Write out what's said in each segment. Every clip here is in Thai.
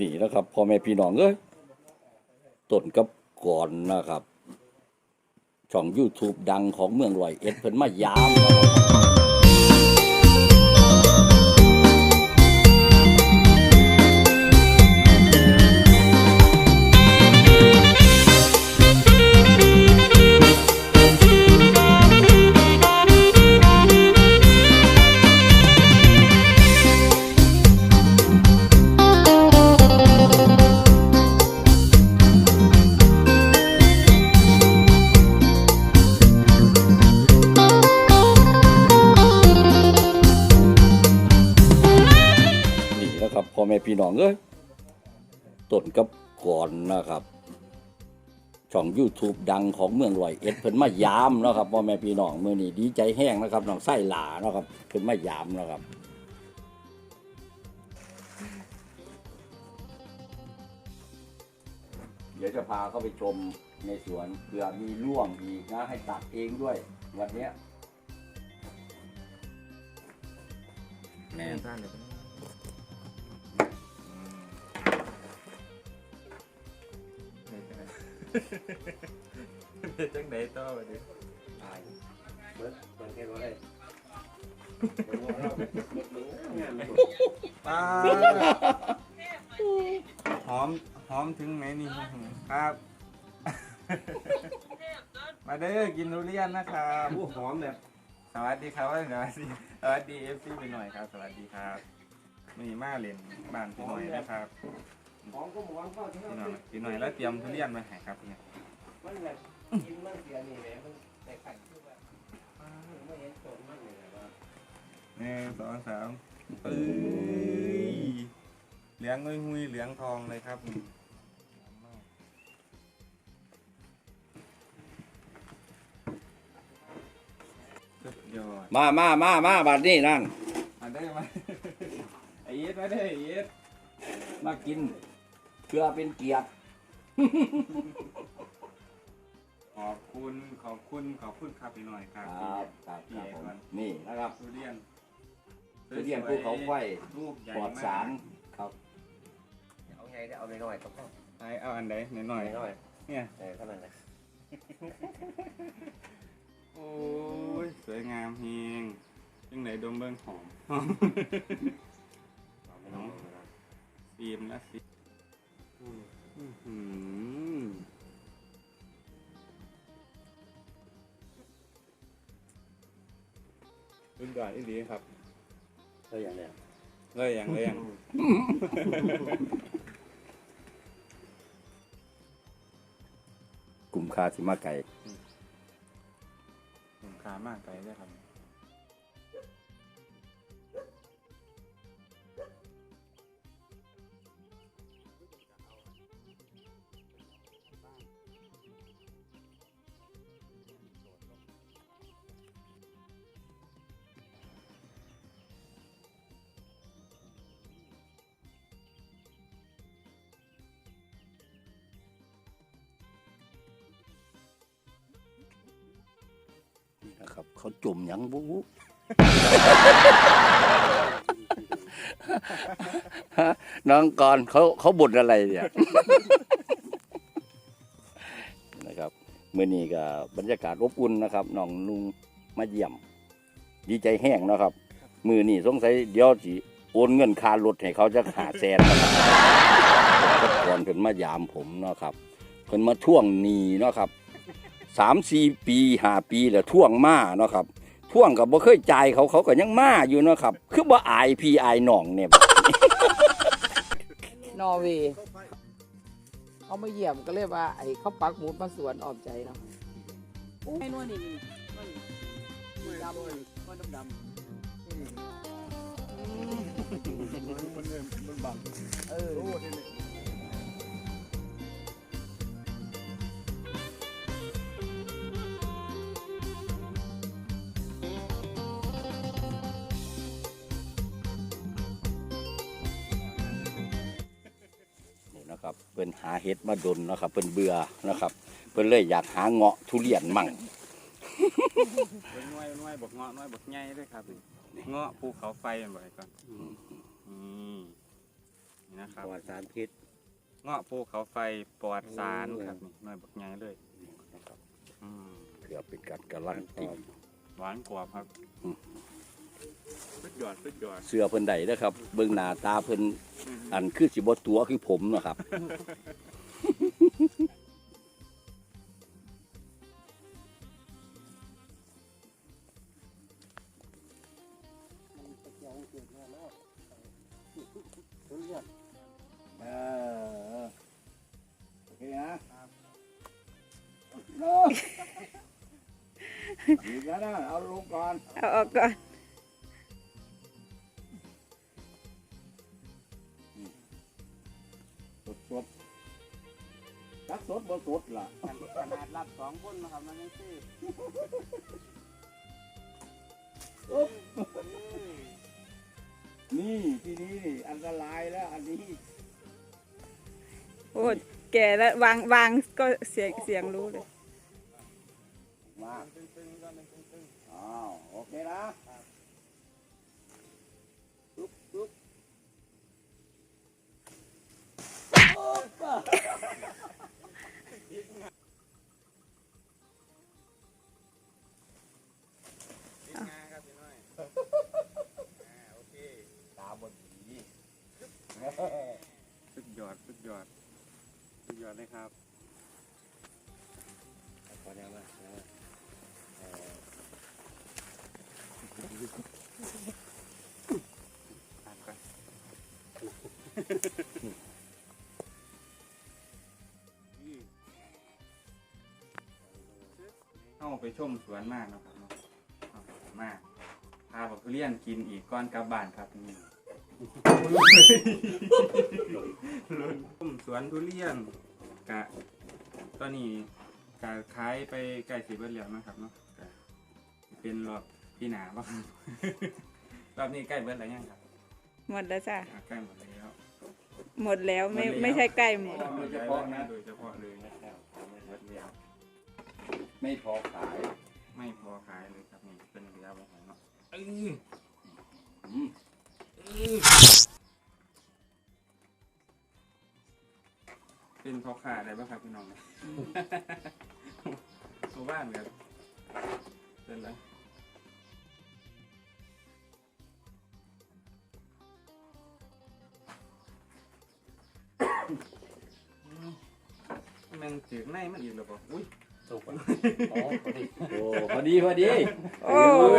นี่นะครับพ่อแม่พี่น้องเอ้ยต้นกับก่อนนะครับ ช่อง YouTube ดังของเมืองรอยเอ็ดเพิ่นมายาม อแม่พี่น้องเอ้ยต้นกับก่อนนะครับ ช่อง YouTube ดังของเมืองรอยเอ็ดเพิ่นมายามนะครับพ่อแม่พี่น้องมื้อนี้ดีใจแห้งนะครับน้องไส้หลานะครับเพิ่นมายามนะครับเดี๋ยวจะพาเข้าไปชมในสวนเผื่อมีร่วงอีกนะให้ตัดเองด้วย วันเนี้ยแม่ท่านเลย เป็นจังไดต่อไปดิเบิดเบิดแค่ว่าได้เบิดว่าเราเบิดเบิดมึงงานมันป้าหอมหอมถึงไหนนี่ครับ มาเด้อกินทุเรียนนะครับผู้หอมแบบสวัสดีครับสวัสดีสวัสดีเอฟซีไปหน่อยครับ สวัสดีครับมีมาเล่นบ้านพี่หน่อยนะครับ หอมก็หอมก็ที่พี่หเราน่อยพี่หน่อยแล้วเตรียมทุเรียนมาให้ครับเนี่ยมันแบบกินมันเสียนี่แหละมันแต่ขัดคือแบบไม่เห็นต้นมันเลยนะว่าหนึ่งสองสามเอ้ยเหลืองงุยงุยๆเหลืองทองเลยครับสุดยอดมามามามาบัดนี้นั่นมาได้ไหมไอ้เย็ดมาได้ไอ้เย็ดมากิน เพื่อเป็นเกียรติ ขอบคุณขอบคุณขอบคุณครับพี่หน่อยครับครับครับครับผมนี่นะครับทุเรียนทุเรียนภูเขาไฟลูกใหญ่ปลอดมากสารครับเอาไงได้เอาน้อยๆก็พอไอเอาอันใดหน่อยๆน้อยเนี่ยๆเออเท่านั้นแหละโอ้ยสวยงามเฮงจังไหนดมเบิ้งหอม เอาไม่ต้องเอาไม่ต้องฟิล์มและฟิล์ม อื้อหือรุ่นก่อนอีดีครับก็อย่างเนี้ยเลยอย่างเลยอย่างกลุ่มคาสิมาไก่ผมขามากไปได้ครับ เขาจุ่มหยังบูฮะน้องก่อนเขาเขาบ่นอะไรเนี่ย นะครับมื่อนี้ก็บรรยากาศอบอุ่นนะครับน้องลุงมาเยี่ยม ดีใจแห้งเนาะครับ มือนี่สงสัยเดี๋ยวสิโอนเงินค่ารถให้เขาจะหาแสนนะครับก่อนเพิ่นมายามผมเนาะครับเพิ่นมาท่วงหนีเนาะครับ สามสี่ปีห้าปีแล้วท่วงมาเนาะครับท่วงกับบ่เคยจ่ายเขาเขาก็ยังมาอยู่เนาะครับ คือบ่อายพี่อายน้องเนี่ยนอร์เวย์เขามาเยี่ยมก็เรียกว่าไอ้เขาปักหมุดมาสวนออมใจเนาะไอ้นวลนี่นี่มันมันดำมันดำดำ พิ่นหาเห็ดมาดนเนาะครับเพิ่นเบื่อนะครับ เพิ่นเลยอยากหาเงาะทุเรียนมั่งเป็นน้อยน้อยบกเงาะน้อยบกใหญ่ด้วยครับเงาะภูเขาไฟมันบ่อยก่อนนี่นี่นะครับครับปลอดสารพิษเงาะภูเขาไฟปลอดสารโอ้ครับนี่หน่อยบักใหญ่เลยอืมเพื่อเป็นการการันตีหวานกรอบครับอืม สุดยอดสุดยอดเสื้อเพิ่นใดนะครับ เบิ่งหน้าตาเพิ่นอันคือสิบ่ตัวคือผมนะครับ เออโอเคนะโน้ดีแล้วนะเอาลงก่อน เอาออกก่อน ดบ่สดล่ะขนาดรับสองคนนะครับมันยังซื้อนี่ที่นี้นี่อันตรายแล้ว อันนี้โอ้แก่แล้ววางวางก็เสียงเสียงรู้เลย มาอ้ ดยอดสุดยอดสุดยอดเลยครับพอแล้วมาแล้วมาอ่านก่อนเข้าไปชมสวนมากนะครับเนาะมากพาบักทุเรียนกินอีกก้อนกลับบ้านครับนี่ ลุ้นชมสวนทุเรียนกะตอนนี้กะขายไปใกล้สิเบิดแล้วนะครับเนาะกะสิเป็นรอบพี่หนาบ้างรอบนี้ใกล้เบิดแล้วยังครับหมดแล้วจ้ะอะใกล้หมดแล้ว หมดแล้วไม่หมดแล้ว ไม่ใช่ใกล้หมด โดยเฉพาะนะ โดยเฉพาะเลยหมดแล้วไม่พอขายไม่พอขายเลยครับนี่เป็นเหลือไว้ให้เนาะเอ้ยอืม เป็นพอขาอะได้ป่ะครับพี่น้องหมู่บ้านครับเป็นไรมันจืดในมันอีกแล้วป่ะอุ้ย สุกอะอ๋อพอดีโอ้พอดีพอดีโอ้โห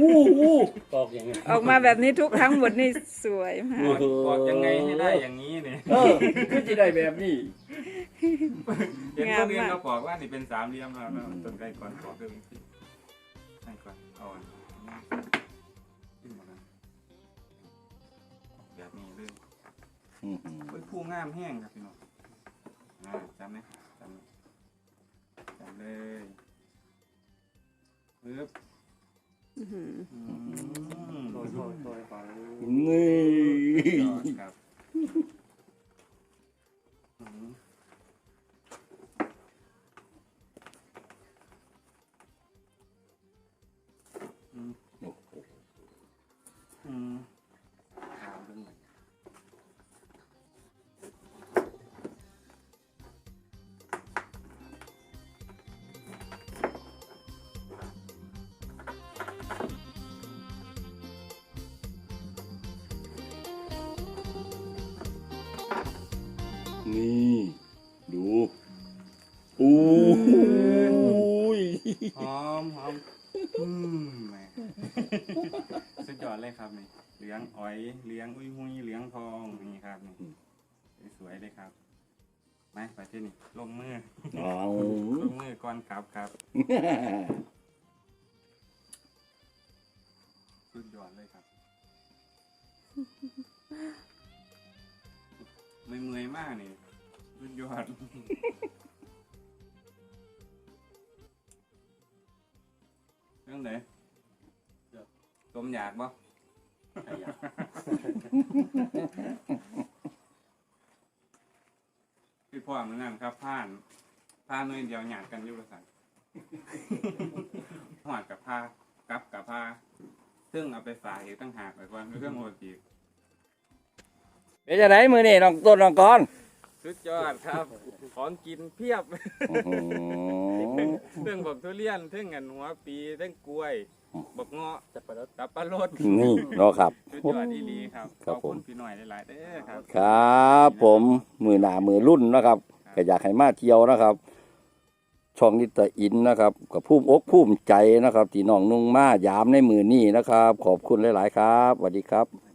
อู้อู้กรอกอย่างนี้ออกมาแบบนี้ทุกทั้งหมดนี่สวยมากบอกบอกยังไงให้ได้อย่างนี้เนี่ยเออคือจะได้แบบนี้เห็นคนอื่นเขาบอกว่านี่เป็นสามเหลี่ยมแล้วนะต้นไก่ก่อนขอเพิ่มสิให้ก่อนเอาอันนี้ขึ้นมาแล้วแบบนี้เลยอืมเฮ้ยผู้งามแห้งครับพี่น้องอ่าจำไหมจำไหมจำ เลยปึ๊บอื้อหืออืมโรยโรยโรยก่อนนี่ ยอดครับ ครับนี่เหลืองอ้อยเหลืองอุ้ยหุยเหลืองทองนี่ครับนี่สวยๆเลยครับมาไปที่นี่ลงมือเอาลงมือก่อนครับครับสุดยอดเลยครับไม่เมื่อยมากนี่สุดยอดเรื่องไหนต้มอยากบ่ ใครอยากพี่พ่อเหมือนกันครับผ่านผ้าหน่วยเดียวหยาดกันอยู่ละสันหอดกับผ้ากับกับผ้าซึ่งเอาไปฝากอีกตั้งหากไปก่อนเรื่องโมจีเป็นจะไหนมือนี่น้องต้นน้องกอนสุดยอดครับ ของกินเพียบอื้อหือเรื่องบอกทุเรียนเรื่องเงินหัวปีเรื่องกล้วย บอกเงาะจับปะรดจับปะรดนี่เนาะครับสุดยอดดีๆครับครับขอบผมคุณพี่หน่อยหลายๆเด้อครับ ครับ ผมมือหนามือรุ่นนะครับก็อยากให้มาเที่ยวนะครับ ช่องนิตอินนะครับกับภูมิอกภูมิใจนะครับที่น้องนุ่งมายามในมือนี้นะครับ ขอบคุณหลาย ๆ ครับสวัสดีครับสวัสดีครับ